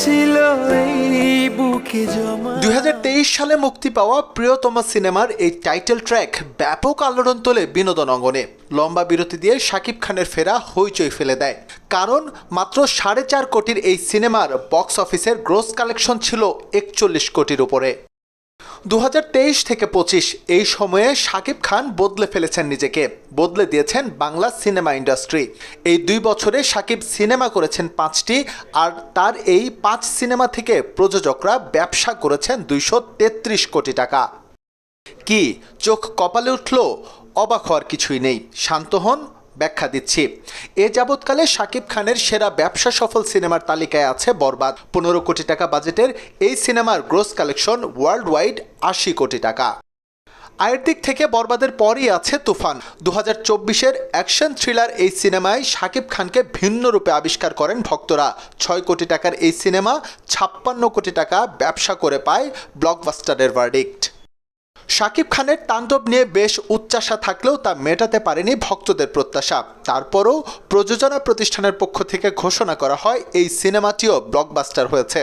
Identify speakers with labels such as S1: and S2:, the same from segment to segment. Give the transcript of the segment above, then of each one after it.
S1: ছিল এই হাজার
S2: তেইশ সালে মুক্তি পাওয়া প্রিয়তম সিনেমার এই টাইটেল ট্র্যাক ব্যাপক আলোড়ন তোলে বিনোদন অঙ্গনে। লম্বা বিরতি দিয়ে শাকিব খানের ফেরা হইচই ফেলে দেয়। কারণ মাত্র সাড়ে চার কোটির এই সিনেমার বক্স অফিসের গ্রোস কালেকশন ছিল একচল্লিশ কোটির উপরে। দু হাজার তেইশ থেকে পঁচিশ, এই সময়ে শাকিব খান বদলে ফেলেছেন নিজেকে। বদলে দিয়েছেন বাংলা সিনেমা ইন্ডাস্ট্রি। এই দুই বছরে শাকিব সিনেমা করেছেন পাঁচটি, আর তার এই পাঁচ সিনেমা থেকে প্রযোজকরা ব্যবসা করেছেন দুইশো তেত্রিশ কোটি টাকা। কি, চোখ কপালে উঠল? অবাক হওয়ার কিছুই নেই। শান্ত হন ব্যাখ্যা দিচ্ছি। এ যাবৎকালে শাকিব খানের সেরা ব্যবসা সফল সিনেমার তালিকায় আছে বরবাদ। পনেরো কোটি টাকা বাজেটের এই সিনেমার গ্রোস কালেকশন ওয়ার্ল্ড ওয়াইড আশি কোটি টাকা। আয়ের দিক থেকে বরবাদের পরই আছে তুফান। দু হাজার চব্বিশের অ্যাকশন থ্রিলার এই সিনেমায় শাকিব খানকে ভিন্ন রূপে আবিষ্কার করেন ভক্তরা। ছয় কোটি টাকার এই সিনেমা ছাপ্পান্ন কোটি টাকা ব্যবসা করে পায় ব্লকবাস্টারের ভার্ডিক্ট শাকিব খানের তাণ্ডব নিয়ে বেশ উচ্চাসা থাকলেও তা মেটাতে পারেনি ভক্তদের প্রত্যাশা। তারপরও প্রযোজনা প্রতিষ্ঠানের পক্ষ থেকে ঘোষণা করা হয়, এই সিনেমাটিও ব্লকবাস্টার হয়েছে।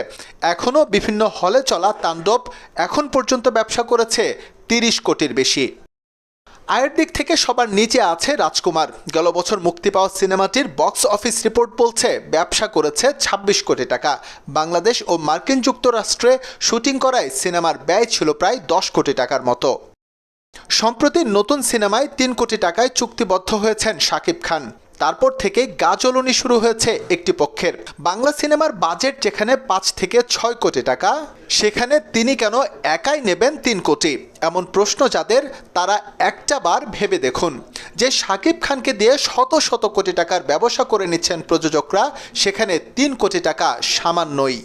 S2: এখনও বিভিন্ন হলে চলা তাণ্ডব এখন পর্যন্ত ব্যবসা করেছে তিরিশ কোটির বেশি। আয়ের দিক থেকে সবার নিচে আছে রাজকুমার। গেল বছর মুক্তি পাওয়া সিনেমাটির বক্স অফিস রিপোর্ট বলছে, ব্যবসা করেছে ২৬ কোটি টাকা। বাংলাদেশ ও মার্কিন যুক্তরাষ্ট্রে শুটিং করায় সিনেমার ব্যয় ছিল প্রায় দশ কোটি টাকার মতো। সম্প্রতি নতুন সিনেমায় তিন কোটি টাকায় চুক্তিবদ্ধ হয়েছেন শাকিব খান। তারপর থেকে গাজলনি শুরু হয়েছে একটি পক্ষের। বাংলা সিনেমার বাজেট যেখানে পাঁচ থেকে ছয় কোটি টাকা, সেখানে তিনি কেন একাই নেবেন তিন কোটি? এমন প্রশ্ন যাদের তারা একটা বার ভেবে দেখুন। যে শাকিব খানকে দিয়ে শত শত কোটি টাকার ব্যবসা করে নিচ্ছেন প্রযোজকরা, সেখানে তিন কোটি টাকা সামান্যই।